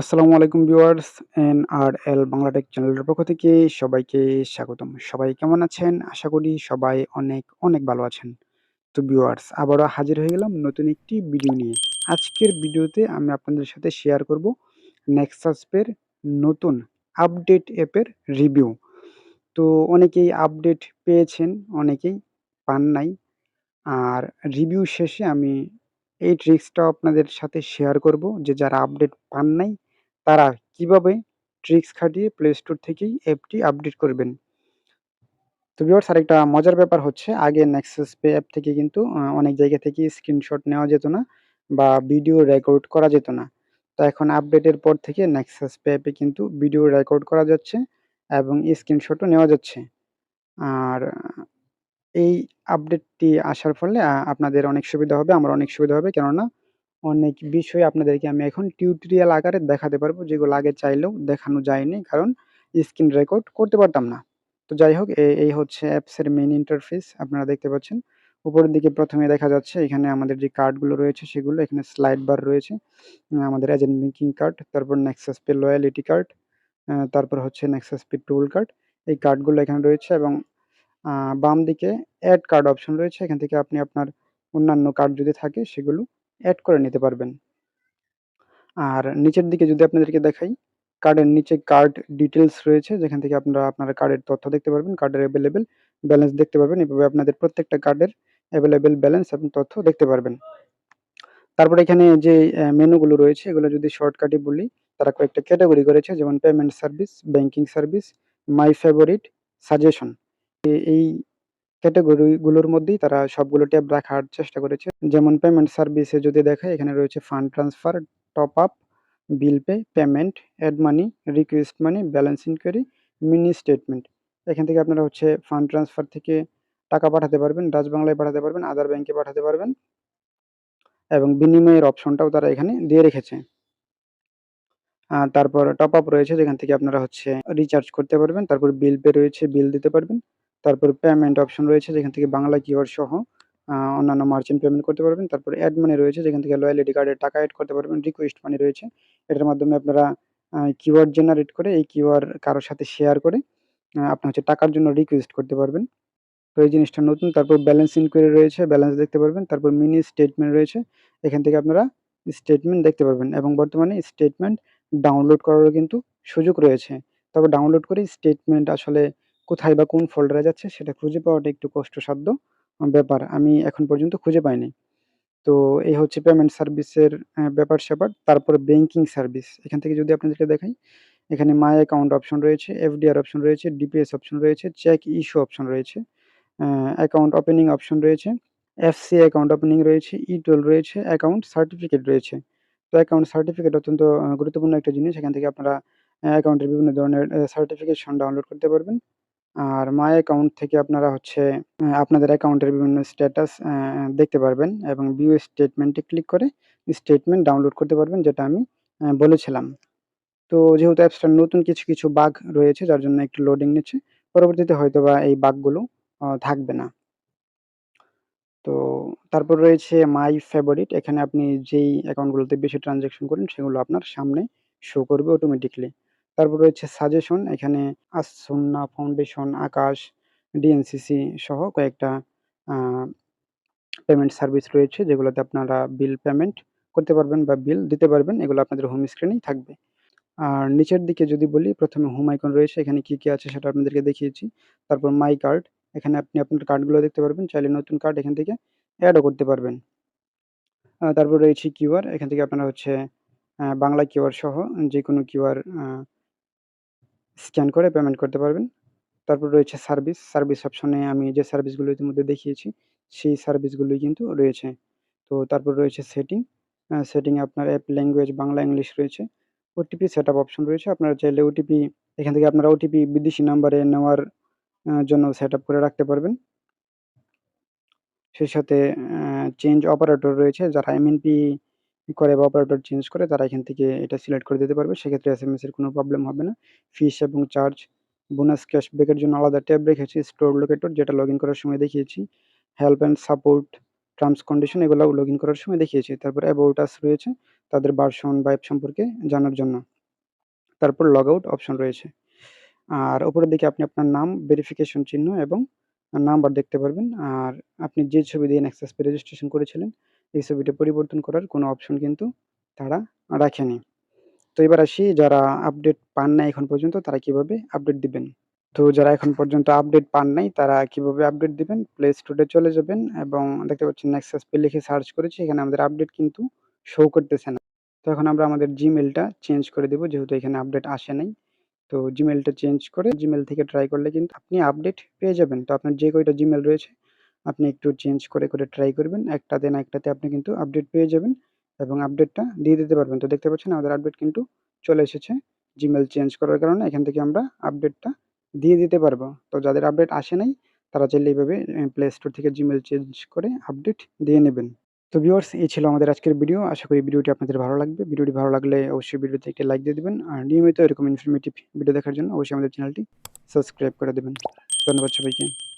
আসসালামু আলাইকুম viewers N R L Bangla tech চ্যানেলের পক্ষ থেকে সবাইকে স্বাগতম। সবাই কেমন আছেন? আশা করি সবাই অনেক অনেক ভালো আছেন। তো ভিউয়ার্স, আবারও হাজির হয়ে গেলাম নতুন একটি ভিডিও নিয়ে। আজকের ভিডিওতে আমি আপনাদের সাথে শেয়ার করব নেক্সাস পের নতুন আপডেট অ্যাপের রিভিউ। তো অনেকেই আপডেট পেয়েছেন, অনেকেই পান নাই। আর রিভিউ শেষে আমি এই ট্রিক্সটাও আপনাদের সাথে শেয়ার করব যে যারা আপডেট পান নাই তারা কীভাবে ট্রিক্স খাটিয়ে প্লে স্টোর থেকেই অ্যাপটি আপডেট করবেন? তো ভিউয়ার্স আরেকটা মজার ব্যাপার হচ্ছে, আগে নেক্সাস পে অ্যাপ থেকে কিন্তু অনেক জায়গা থেকে স্ক্রিনশট নেওয়া যেত না বা ভিডিও রেকর্ড করা যেত না। তো এখন আপডেটের পর থেকে নেক্সাস পে অ্যাপে কিন্তু ভিডিও রেকর্ড করা যাচ্ছে এবং স্ক্রিনশটও নেওয়া যাচ্ছে। আর, এই আপডেটটি আসার ফলে আপনাদের অনেক সুবিধা হবে, আমার অনেক সুবিধা হবে। কেননা অনেক বিষয় আপনাদেরকে আমি এখন টিউটোরিয়াল আকারে দেখাতে পারব, যেগুলো আগে চাইলেও দেখানো যায়নি, কারণ স্ক্রিন রেকর্ড করতে পারতাম না। তো যাই হোক এই হচ্ছে অ্যাপসের মেন ইন্টারফেস আপনারা দেখতে পাচ্ছেন। উপরের দিকে প্রথমে দেখা যাচ্ছে, এখানে আমাদের যে কার্ডগুলো রয়েছে সেগুলো, এখানে স্লাইড বার রয়েছে আমাদের এজেন্ট মেকিং কার্ড তারপর নেক্সাস পে লয়ালিটি কার্ড তারপর হচ্ছে নেক্সাস পে টুল কার্ড এই কার্ডগুলো এখানে রয়েছে এবং বাম দিকে অ্যাড কার্ড অপশন রয়েছে, এখান থেকে আপনি আপনার অন্যান্য কার্ড যদি থাকে সেগুলো অ্যাড করে নিতে পারবেন। আর নিচের দিকে যদি আপনাদেরকে দেখাই কার্ডের নিচে কার্ড ডিটেলস রয়েছে, যেখান থেকে আপনারা আপনার কার্ডের তথ্য দেখতে পারবেন কার্ডের অ্যাভেলেবেল ব্যালেন্স দেখতে পারবেন, এভাবে আপনাদের প্রত্যেকটা কার্ডের অ্যাভেলেবেল ব্যালেন্স এবং তথ্য দেখতে পারবেন। তারপরে এখানে যে মেনুগুলো রয়েছে, এগুলো যদি শর্টকাটে বলি, তারা কয়েকটা ক্যাটাগরি করেছে, যেমন payment service banking service my favourite suggestion এই ক্যাটাগরিগুলোর মধ্যেই তারা সবগুলো ট্যাব রাখার চেষ্টা করেছে। যেমন পেমেন্ট সার্ভিসে যদি দেখায়, এখানে রয়েছে fund transfer top up bill pay payment add money request money balance enquiry mini statement এখান থেকে আপনারা হচ্ছে ফান্ড ট্রান্সফার থেকে টাকা পাঠাতে পারবেন বাংলায় পাঠাতে পারবেন আদার ব্যাংকে পাঠাতে পারবেন এবং বিনিময়ের অপশনটাও তারা এখানে দিয়ে রেখেছে। তারপর টপ আপ রয়েছে, যেখান থেকে আপনারা হচ্ছে রিচার্জ করতে পারবেন, তারপর বিল পে রয়েছে বিল দিতে পারবেন। তারপর পেমেন্ট অপশন রয়েছে যেখান থেকে বাংলা কিওয়ার্ড সহ অন্যান্য মার্চেন্ট পেমেন্ট করতে পারবেন। তারপর অ্যাড মানি রয়েছে যেখান থেকে লয়ালিটি কার্ডের টাকা অ্যাড করতে পারবেন। রিকোয়েস্ট মানি রয়েছে। এটার মাধ্যমে আপনারা কিওয়ার্ড জেনারেট করে এই কিওয়ার্ড কারোর সাথে শেয়ার করে আপনি হচ্ছে টাকার জন্য রিকোয়েস্ট করতে পারবেন। তো এই জিনিসটা নতুন। তারপর ব্যালেন্স ইনকোয়ারি রয়েছে ব্যালেন্স দেখতে পারবেন। তারপর মিনি স্টেটমেন্ট রয়েছে। এখান থেকে আপনারা স্টেটমেন্ট দেখতে পারবেন এবং বর্তমানে স্টেটমেন্ট ডাউনলোড করারও কিন্তু সুযোগ রয়েছে। তবে ডাউনলোড করে স্টেটমেন্ট আসলে কোথায় বা কোন ফোল্ডারে যাচ্ছে সেটা খুঁজে পাওয়াটা একটু কষ্টসাধ্য ব্যাপার। আমি এখন পর্যন্ত খুঁজে পাইনি। তো এই হচ্ছে পেমেন্ট সার্ভিসের ব্যাপার স্যাপার। তারপর ব্যাংকিং সার্ভিস এখান থেকে যদি আপনাদেরকে দেখাই, এখানে মাই অ্যাকাউন্ট অপশন রয়েছে এফডিআর অপশন রয়েছে ডিপিএস অপশন রয়েছে চেক ইস্যু অপশন রয়েছে অ্যাকাউন্ট ওপেনিং অপশন রয়েছে এফসি অ্যাকাউন্ট ওপেনিং রয়েছে ই টোল রয়েছে অ্যাকাউন্ট সার্টিফিকেট রয়েছে। তো অ্যাকাউন্ট সার্টিফিকেট অত্যন্ত গুরুত্বপূর্ণ একটা জিনিস। এখান থেকে আপনারা অ্যাকাউন্টের বিভিন্ন ধরনের সার্টিফিকেশন ডাউনলোড করতে পারবেন। আর মাই অ্যাকাউন্ট থেকে আপনারা হচ্ছে আপনাদের অ্যাকাউন্টের বিভিন্ন স্ট্যাটাস দেখতে পারবেন এবং ভিউ স্টেটমেন্টে ক্লিক করে স্টেটমেন্ট ডাউনলোড করতে পারবেন, যেটা আমি বলেছিলাম। তো যেহেতু অ্যাপসটার নতুন, কিছু কিছু বাগ রয়েছে, যার জন্য একটু লোডিং নিচ্ছে, পরবর্তীতে হয়তো বা এই বাগগুলো থাকবে না। তো তারপর রয়েছে মাই ফেভারিট এখানে আপনি যেই অ্যাকাউন্টগুলোতে বেশি ট্রানজ্যাকশন করেন, সেগুলো আপনার সামনে শো করবে অটোমেটিকলি তারপর রয়েছে সাজেশন এখানে আসন্না ফাউন্ডেশন আকাশ ডিএনসিসি সহ কয়েকটা পেমেন্ট সার্ভিস রয়েছে যেগুলোতে আপনারা বিল পেমেন্ট করতে পারবেন বা বিল দিতে পারবেন। এগুলো আপনাদের হোম স্ক্রিনেই থাকবে। আর নিচের দিকে যদি বলি, প্রথমে হোম আইকন রয়েছে, এখানে কি কি আছে সেটা আপনাদেরকে দেখিয়েছি। তারপর মাই কার্ড এখানে আপনি আপনার কার্ডগুলো দেখতে পারবেন, চাইলে নতুন কার্ড এখান থেকে অ্যাডও করতে পারবেন। তারপর রয়েছে কিউআর এখান থেকে আপনারা হচ্ছে বাংলা কিউআর সহ যে কোনো কিউআর স্ক্যান করে পেমেন্ট করতে পারবেন। তারপর রয়েছে সার্ভিস সার্ভিস অপশনে আমি যে সার্ভিসগুলো ইতিমধ্যে দেখিয়েছি, সেই সার্ভিসগুলোই কিন্তু রয়েছে। তো তারপর রয়েছে সেটিং সেটিংয়ে আপনার অ্যাপ ল্যাঙ্গুয়েজ বাংলা ইংলিশ রয়েছে। ওটিপি সেট আপ অপশন রয়েছে। আপনারা চাইলে ওটিপি এখান থেকে আপনারা ওটিপি বিদেশি নাম্বারে নেওয়ার জন্য সেট আপ করে রাখতে পারবেন। সেই সাথে চেঞ্জ অপারেটর রয়েছে, যারা এমএনপি করে বা অপারেটর চেঞ্জ করে তারা এখান থেকে এটা সিলেক্ট করে দিতে পারবে সেক্ষেত্রে এস এম এস এর কোনো প্রবলেম হবে না ফিস এবং চার্জ বোনাস ক্যাশব্যাকের জন্য আলাদা ট্যাব রেখেছি স্টোর লোকেটর যেটা লগ করার সময় দেখিয়েছি help and support terms condition এগুলো লগ করার সময় দেখিয়েছি তারপর অ্যাবাউট আস রয়েছে তাদের ভার্সন বা অ্যাপ সম্পর্কে জানার জন্য। তারপর লগ আউট অপশন রয়েছে। আর উপরের দিকে আপনি আপনার নাম, ভেরিফিকেশন চিহ্ন এবং নাম্বার দেখতে পারবেন। আর আপনি যে ছবি দিয়ে পে রেজিস্ট্রেশন করেছিলেন, এই ছবিটা পরিবর্তন করার কোনো অপশন কিন্তু তারা রাখেনি। তো এবার আসি যারা আপডেট পান নাই এখন পর্যন্ত, তারা কীভাবে আপডেট দিবেন? তো যারা এখন পর্যন্ত আপডেট পান নাই, তারা কীভাবে আপডেট দিবেন? প্লে স্টোরে চলে যাবেন এবং দেখতে পাচ্ছেন নেক্সাস পে লিখে সার্চ করেছি। এখানে আমাদের আপডেট কিন্তু শো করতেছে না। তো এখন আমরা আমাদের জিমেলটা চেঞ্জ করে দিব, যেহেতু এখানে আপডেট আসে নাই। তো জিমেলটা চেঞ্জ করে জিমেল থেকে ট্রাই করলে কিন্তু আপনি আপডেট পেয়ে যাবেন। তো আপনার যে কয়টা জিমেল রয়েছে আপনি একটু চেঞ্জ করে, করে ট্রাই করবেন। একটাতে না একটাতে আপনি কিন্তু আপডেট পেয়ে যাবেন এবং আপডেটটা দিয়ে দিতে পারবেন। তো দেখতে পাচ্ছেন আমাদের আপডেট কিন্তু চলে এসেছে। জিমেল চেঞ্জ করার কারণে এখান থেকে আমরা আপডেটটা দিয়ে দিতে পারব। তো যাদের আপডেট আসে নাই তারা চাইলে এইভাবে প্লে স্টোর থেকে জিমেল চেঞ্জ করে আপডেট দিয়ে নেবেন। তো ভিউয়ার্স এই ছিল আমাদের আজকের ভিডিও। আশা করি ভিডিওটি আপনাদের ভালো লাগবে। ভিডিওটি ভালো লাগলে অবশ্যই ভিডিওতে একটি লাইক দিয়ে দিবেন। আর নিয়মিত এরকম ইনফরমেটিভ ভিডিও দেখার জন্য অবশ্যই আমাদের চ্যানেলটি সাবস্ক্রাইব করে দেবেন ধন্যবাদ সবাইকে।